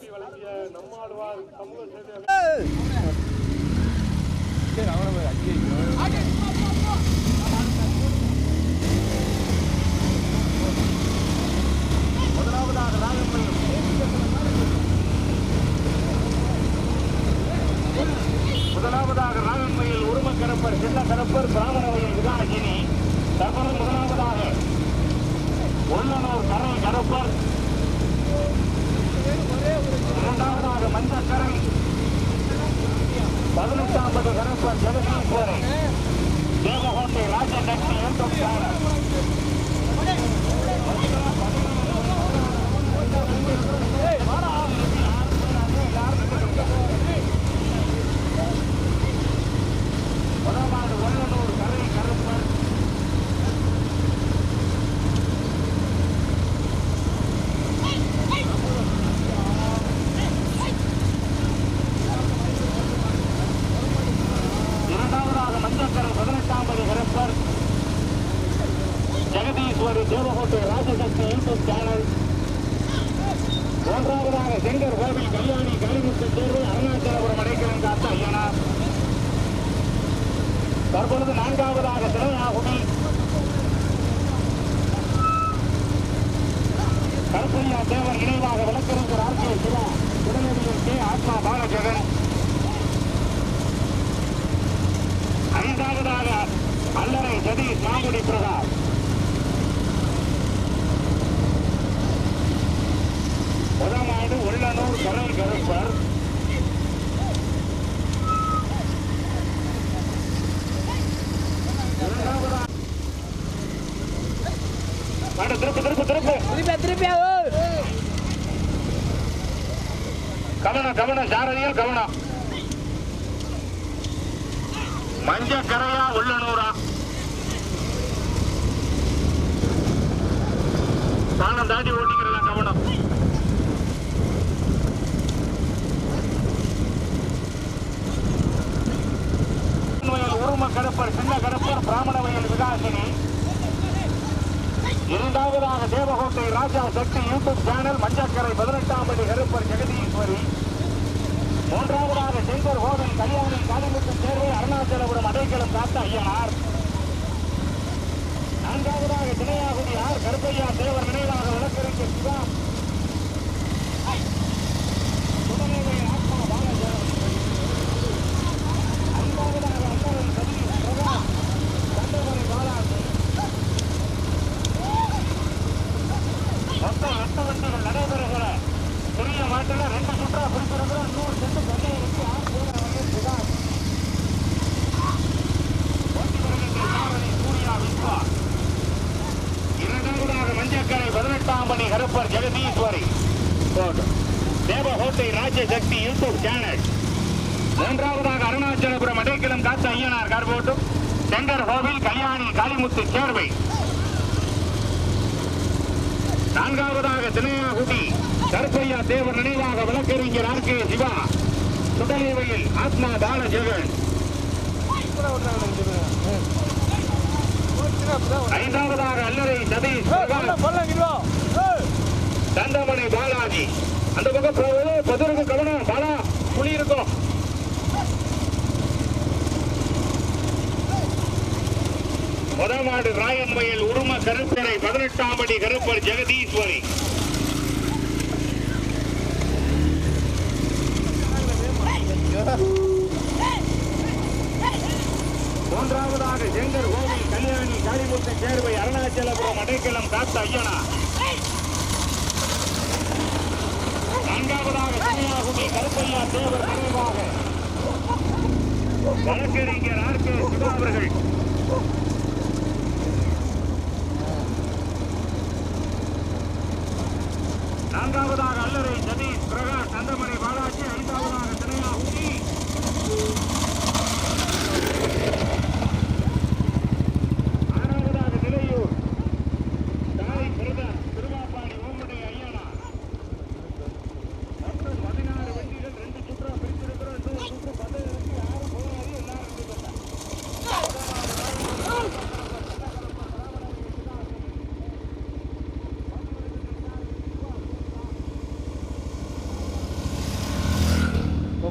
Copy வழங்கிய நம்மாழ்வார் சமூக சேவை முதலாவதாக ராகம்பயம் முதலாவதாக ராகன்மையில் உரும கரப்பர் சின்ன கரப்பர் பிராமணவையில் விதாகினி தற்போது முதலாவதாக உள்ளனூர் கரை கரப்பர் இரண்டாவதாக மஞ்சக்கரை பதினெட்டாம் பது கரப்பர் தேவகோட்டை ராஜலட்சுமி என்றும் சாரர் முதலாவது உள்ளனூர் கரை கருப்பர் இரண்டாவதாக மஞ்சக்கரை பதினெட்டாம் பதி கருப்பர் ஜெகதீஸ்வரி தேவகோட்டை ராஜசக்தி யூடியூப் சேனல் மூன்றாவதாக செங்கர் கோவில் கல்யாணி கலிமுத்து தேர்வு அருணாச்சலபுரம் அடைக்கலம் காத்த ஐயனார் தற்பொழுது நான்காவதாக திரையாகுடி கருப்பையா தேவர் நினைவாக விளக்கறிஞர் ஆர் கே சிவா உடனடியில் கே ஆத்மா பாலஜெகன். ஐந்தாவதாக அல்லறை சதீஷ் மாங்குடி பிரகாஷ் முதலாவது உள்ளனூர் கரை கருப்பர் இரண்டாவதா- வாடா, திருப்பு திருப்பு திருப்பு திருப்பியா திருப்பியா கவனம் சாரதியில் கவனம். கரையா உள்ளனூரா? பாலம் தாண்டி ஓட்டிக்கிறலாம் கவனம்? உரும கடப்பர் சின்ன கடப்பர் பிராமண வயல் விகாசினி. இரண்டாவதாக தேவகோட்டை ராஜா சக்தி யூடியூப் சேனல் மஞ்சக்கரை பதினெட்டாம் படி கருப்பர் ஜெகதீஸ்வரி. மூன்றாவதாக செங்கர் ஹோதன் கல்யாணி காளிமுத்து சேர்வை அருணாச்சலபுரம் அடைக்கலம் காத்த ஐயனார். நான்காவதாக திணையாகுடி ஆர் கருப்பையா தேவர் நினைவாக வழக்கறிஞர் சிவா புதுநெல்லை ஆத்மா பாலஜலம். ஐந்தாவதாக அண்ணன் சதீஷ் பிரகாஷ் தண்டவரை பாலாஜி மொத்தம் எட்டு வண்டிகள் நடைபெறுகிற பெரிய மாட்டில் ரெண்டு சுற்றா பிடிச்சிருக்கிற நூறு செட்டு கண்ணையை வச்சு ஆறு பேர் அவங்க சுதார் ஓட்டி வருகின்ற சாரணி சூர்யா விஸ்வா இரண்டாவதாக மஞ்சக்கரை பதினெட்டாம் பணி கருப்பர் ஜெகதீஸ்வரி போடு. தேவகோட்டை ராஜசக்தி யூடியூப் சேனல் மூன்றாவதாக அருணாச்சலபுரம் அடைக்கலம் காத்த ஐயனார் கார்போட்டும் செங்கர் கோவில் கல்யாணி காளிமுத்து சேர்வை. நான்காவதாக தினையாகுடி கருப்பையா தேவர் நினைவாக வழக்கறிஞர் ஆர் கே சிவா. சுடலேவையில் ஆத்மா பாலஜெகன். ஐந்தாவதாக அல்லறை சதீஷ் தண்டமணி பாலாஜி. அந்த பக்கம் பதிருக்கு கவனம் பாலா புலி இருக்கும். முதல் ராயம்பயல் உரும கருப்பரை பதினெட்டாம் படி கருப்பர் ஜெகதீஸ்வரி. மூன்றாவதாக செங்கர் கோவில் கல்யாணி காளிமுத்து சேர்வை அருணாச்சலபுரம் அடைக்கலம் காத்த ஐயனா. நான்காவதாக கன்னியாகுமரி கருப்பையா தேவர் நினைவாக வழக்கறிஞர் ஆர் கே சிவா அவர்கள் நான்காவதாக அல்லறை சதீஷ் பிரகாஷ் நந்தமணி பாலாஜி ஐந்தாவதாக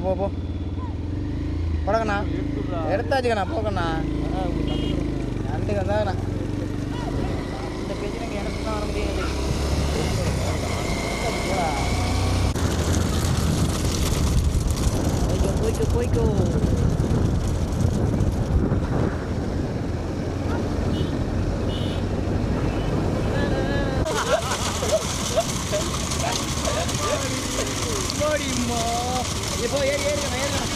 போ போ. போடக்கண்ணா. எடுத்தாச்சுக்கண்ணா போக்கண்ணா. நண்டுக்கு இந்த பிரச்சனைக்கு எனக்கு தான் வர முடியாது. போய்க்கோ போய்க்கோ போய்க்கோ. இப்போ ஏறி ஏறிக்கண்ணா ஏறிக்கண்ணா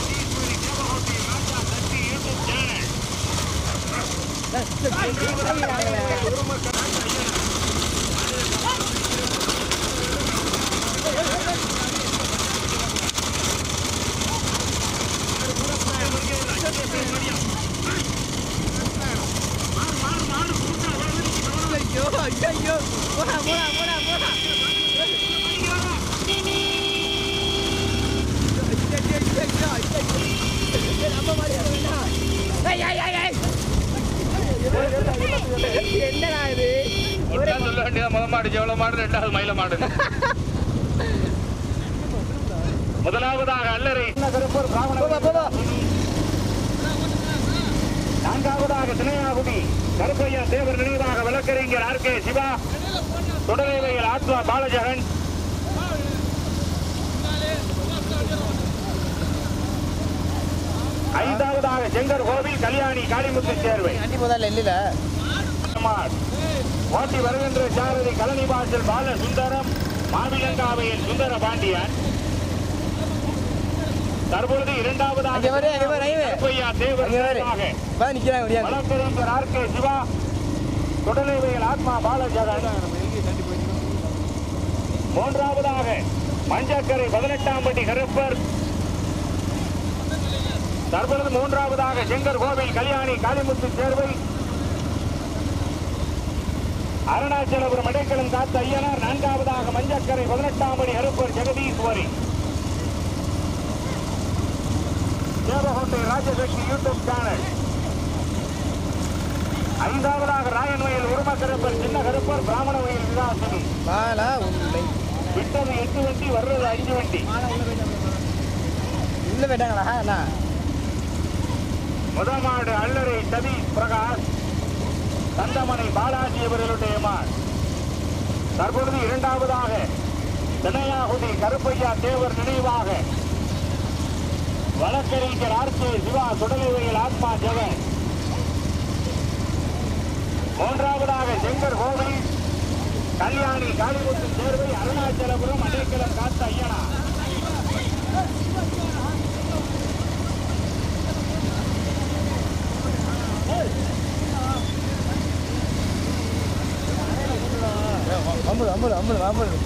ஐயோ ஐயோ போடா போடா போடா போடா என்னடா இது? ஒன்றாம் சொல்ல வேண்டியது முத மாடு ஜெவள மாடு ரெண்டாவது மயில மாடு முதலாவதாக அல்லறை கருப்பூர் போவா பிராமணர் போவா நான்காவதாக சினையாகுடி கருப்பையா தேவர் நினைவாக வழக்கறிஞர் ஆர் கே சிவா தொடரைவையில் ஆத்மா பாலஜகன் ஐந்தாவதாக செங்கர் கோவில் கல்யாணி காளிமுத்து சேர்வை. இல்ல. ஓட்டி வருகின்ற சாரதி கலனி வாசல் பால சுந்தரம் மாவிலங்காவையில் சுந்தர பாண்டியன். தற்பொழுது இரண்டாவதாக ஆர் கே சிவா தொடர்நிலையில் ஆத்மா பாலஜகன். மூன்றாவதாக மஞ்சக்கரை பதினெட்டாம் பட்டி கருப்பர் தற்பொழுது மூன்றாவதாக செங்கர் கோவில் கல்யாணி காளிமுத்து சேர்வை. அருணாச்சலபுரம் இடைக்கலம் காத்த ஐயனார் நான்காவதாக மஞ்சக்கரை பதினெட்டாம் படி கருப்பர் ஜெகதீஸ்வரி. தேவகோட்டை ராஜசக்தி யூடியூப் சேனல் ஐந்தாவதாக ராயன்வயல் உரும கருப்பர் சின்ன கருப்பர் பிராமண வயல் விலாசினி. விட்டது எட்டு வண்டி வர்றது அஞ்சு வண்டி. போயிட்டாங்களா அண்ணா? முதமாடு அல்லறை சதி பிரகாஷ் தந்தமனை பாலாஜி அவர்களுடைய மான். தற்பொழுது இரண்டாவதாக தினையாகுதி கருப்பையா தேவர் நினைவாக. வழக்கறிஞர் ஆர் சிவா சுடலிவையில் ஆத்மா ஜெகன் மூன்றாவதாக செங்கர் கோவில் கல்யாணி காளிமுத்து தேர்வை அருணாச்சலபுரம் அடைக்கலம் காத்த ஐயனா அம்பது அம்பது அம்பது அம்பது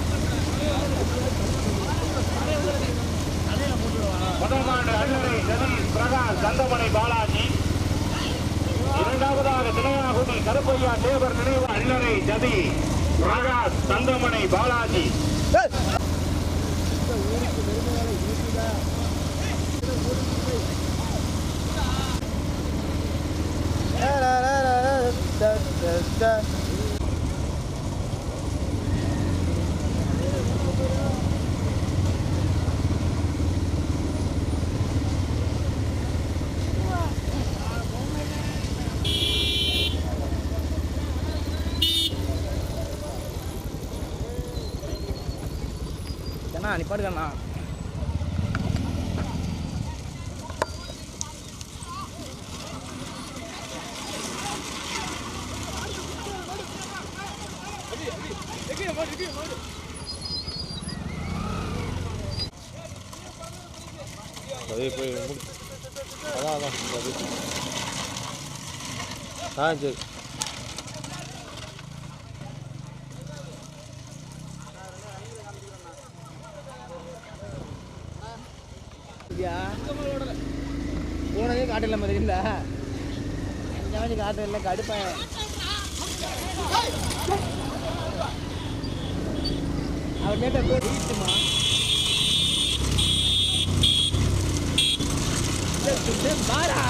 முதல்மாண்டு அண்ணரை சதீஷ் பிரகாஷ் தந்தமனை பாலாஜி இரண்டாவதாக தினையாகுடி கருப்பையா தேவர் நினைவு அண்ணரை ஜதி பிரகாஷ் தந்தமனை பாலாஜி அண்ணா நிப்பாடுக்கண்ணா அதே போய் அதான் அதான் ஆ சரி. போனதே காட்டில் மாதிரி இல்லை எங்கேயாவது காட்டு இல்லை கடுப்பேன் அவர் கேட்ட போய் வீட்டுமா பாரா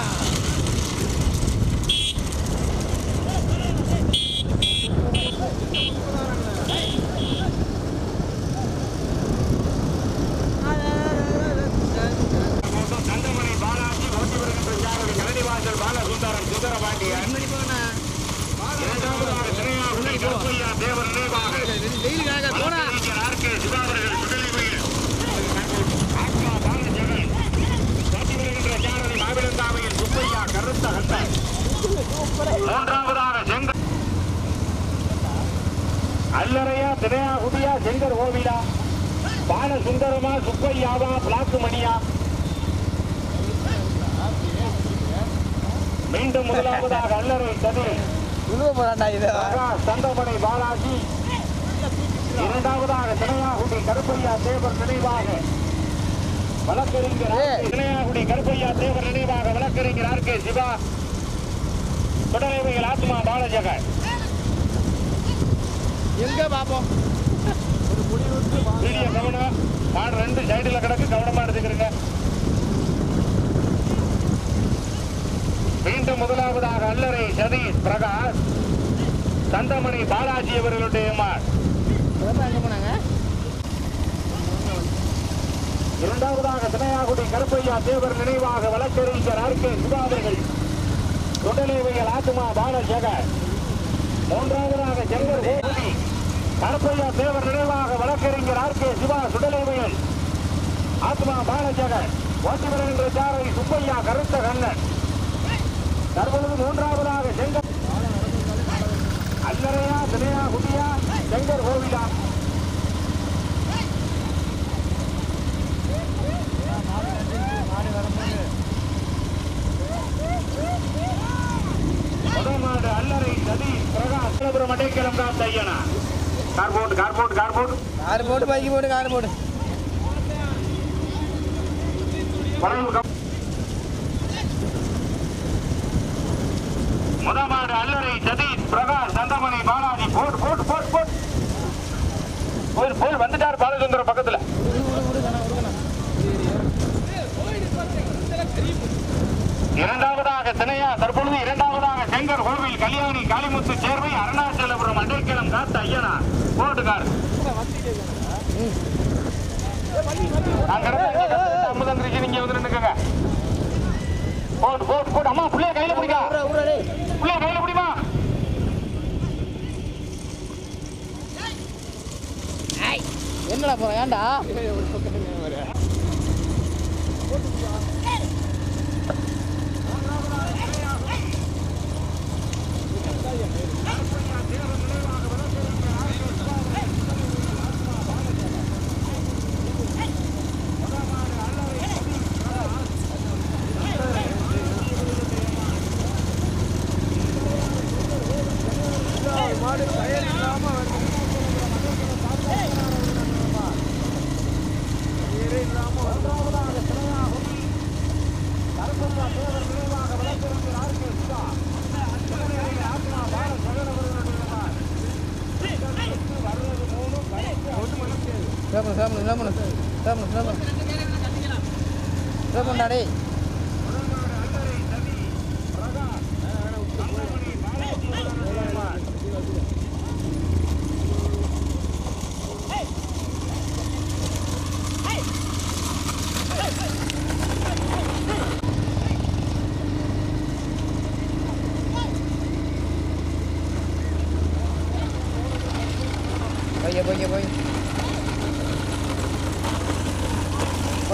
தந்தமணி பாலாஜி ஓட்டிவரன் பிரச்சாரம் கலனிவாசல் பாலசுந்தரம் சுந்தரபாண்டியன் தேவர் நினைவாக. ஆர் கே சுதாகர்கள் சுடலிமையில் மாவிடந்தாமையில் சுப்பையா கருத்த ஹந்தர் மூன்றாவதாக செங்கல் அல்லறையா திரையா குடியா செங்கர் கோவிலா. பாலசுந்தரமா சுப்பையாவா பிளாக்கு மணியா மீண்டும் முதலாவதாக அல்லறை சதி உழுவ போறான்டா இது. தண்டமணி பாலாஜி. இரண்டாவதாக தினையாகுடி கருப்பையா தேவர் நினைவாக. வழக்கறிஞர். தினையாகுடி கருப்பையா தேவர் நினைவாக வழக்கறிஞர் ஆர் கே சிவா. தொடரைவைகள் ஆத்மா பாலஜகன் எங்க பாப்போம்? வீடியோ கவனம். மாடு ரெண்டு சைடுல கிடக்கு கவனமா எடுத்துக்கிறீங்க மீண்டும் முதலாவதாக அல்லறை சதீஷ் பிரகாஷ் தந்தமணி பாலாஜி அவர்களுடைய மாடு இரண்டாவதாக தினையாகுடி கருப்பையா தேவர் நினைவாக வழக்கறிஞர் ஆர் கே சுதாதர்கள் சுடலேவைகள் ஆத்மா பாலசேகர். மூன்றாவதாக ஜங்கர் கோபுரி கருப்பையா தேவர் நினைவாக வழக்கறிஞர் ஆர் கே சிவா சுடலேவையல் ஆத்மா பாலசேகர். ஓட்டி வருகின்ற சாரை சுப்பையா கருத்த கண்ணன் தற்பொழுது மூன்றாவதாக செங்கர் அல்லறையா தினையா குட்டியா செங்கர் கோவிலா? முதமாடு அல்லறை சதி பிரகாஷ். சிவபுரம் அடைக்கலம் தான் தையனா? கார்போர்ட் கார்போர்ட் கார் போட்டு பைக்கு போட்டு கார் போட்டு. வளைவு கம்- முதமாடு கல்லறை ஜதீஷ் பிரகாஷ் சந்தமணி பாலாஜி போட் போட் போட் போட். போய் போய் வந்துட்டார் பாலச்சந்திர பக்கத்துல. இரண்டாவதாக சினையா தற்பொழுது இரண்டாவதாக செங்கர் கோவில் கல்யாணி காளிமுத்து சேர்வை அருணாச்சலபுரம் அண்டைக்கிழம் காத்த ஐயனா போட்டுக்கார். அமுதன் நீங்க வந்து நின்னுக்கங்க. போட்டு போட்டு போட்டு அம்மா பிள்ளைய கையில பிடிக்கா. பிள்ளைய கையில என்னடா போற ஏன்டா? vámonos, vámonos, vámonos, vámonos, vámonos. Vámonos,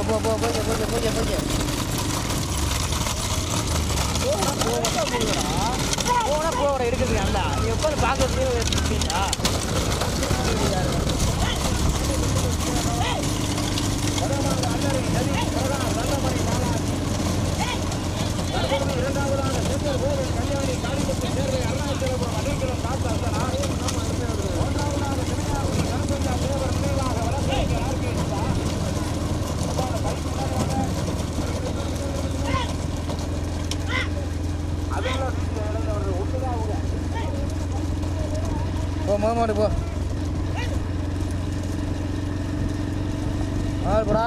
போ போ போ போய் போய் போய் போய் போனா போட இருக்குது நல்லா நீ எப்போ பார்க்கறது எடுத்துட்டீங்களா போ முகமாடு போ. ஆள் போடா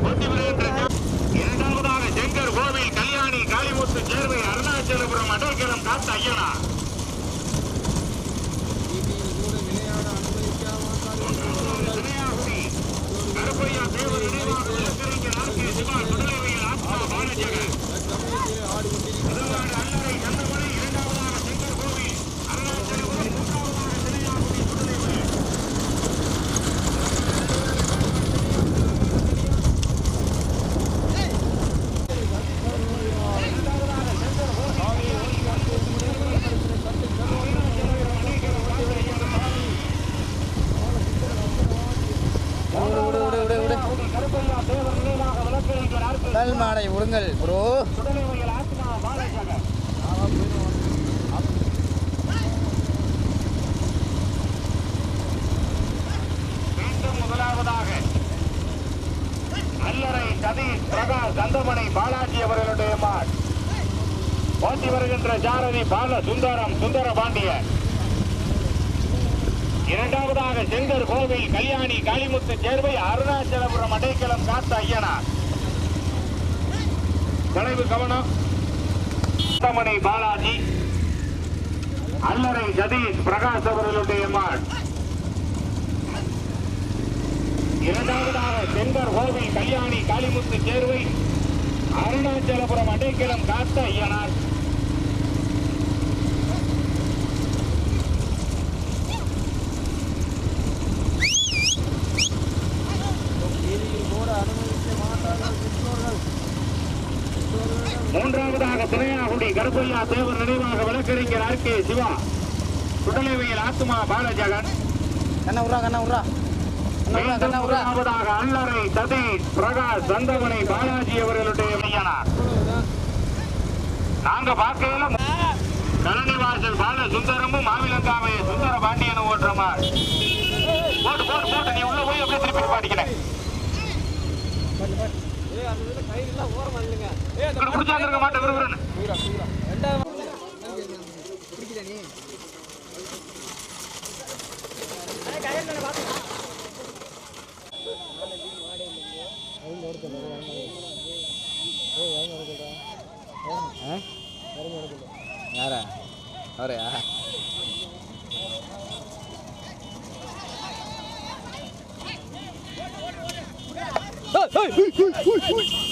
ஓட்டி வருகின்ற இரண்டாவதாக செங்கர் கோவில் கல்யாணி காளிமுத்து சேர்வை அருணாச்சலபுரம் அடைக்கலம் காத்த ஐயனா கருப்பையா தேவர் நினைவாக வழக்கறிஞர் ஆர் கே சிவா முதல் மாடை விடுங்கள் ப்ரோ சுடலைவயல் ஆத்மா பாலஜகன் மீண்டும் முதலாவதாக அல்லரை சதீஷ் பிரகாஷ் தந்தமனை பாலாஜி அவர்களுடைய மாட். ஓட்டி வருகின்ற ஜாரதி பால சுந்தரம் சுந்தர பாண்டியன் இரண்டாவதாக செங்கர் கோவில் கல்யாணி காளிமுத்து சேர்வை அருணாச்சலபுரம் அடைக்கலம் காத்த ஐயனார். தலைவு கவனம். தந்தமணி பாலாஜி. அல்லறை ஜதீஷ் பிரகாஷ் அவர்களுடைய மாட் இரண்டாவதாக செங்கர் கோவில் கல்யாணி காளிமுத்து சேர்வை அருணாச்சலபுரம் அடைக்கலம் காத்த ஐயனார் கருப்பையா தேவர் நினைவாக வழக்கறிஞர் ஆர் கே சிவா. சுடலைவையில் ஆத்மா பாலஜகன். கண்ணா விட்றா கண்ணா விட்றா முதலாவதாக அல்லறை சதீஷ் பிரகாஷ் சந்தமனை பாலாஜி அவர்களுடைய மையனார் நாங்க பார்க்கையில கலனிவாசல் பால சுந்தரமும் மாவிலங்காவை சுந்தர பாண்டியனும் ஓட்டுற மாதிரி போட்டு போட்டு போட்டு நீ உள்ள போய் அப்படியே திருப்பி பாடிக்கிறேன் குடிச்சாங்க மாட்டேன் விரும்புறேன் யாரா? அவரையா ஏத்து ஏத்து ஏத்து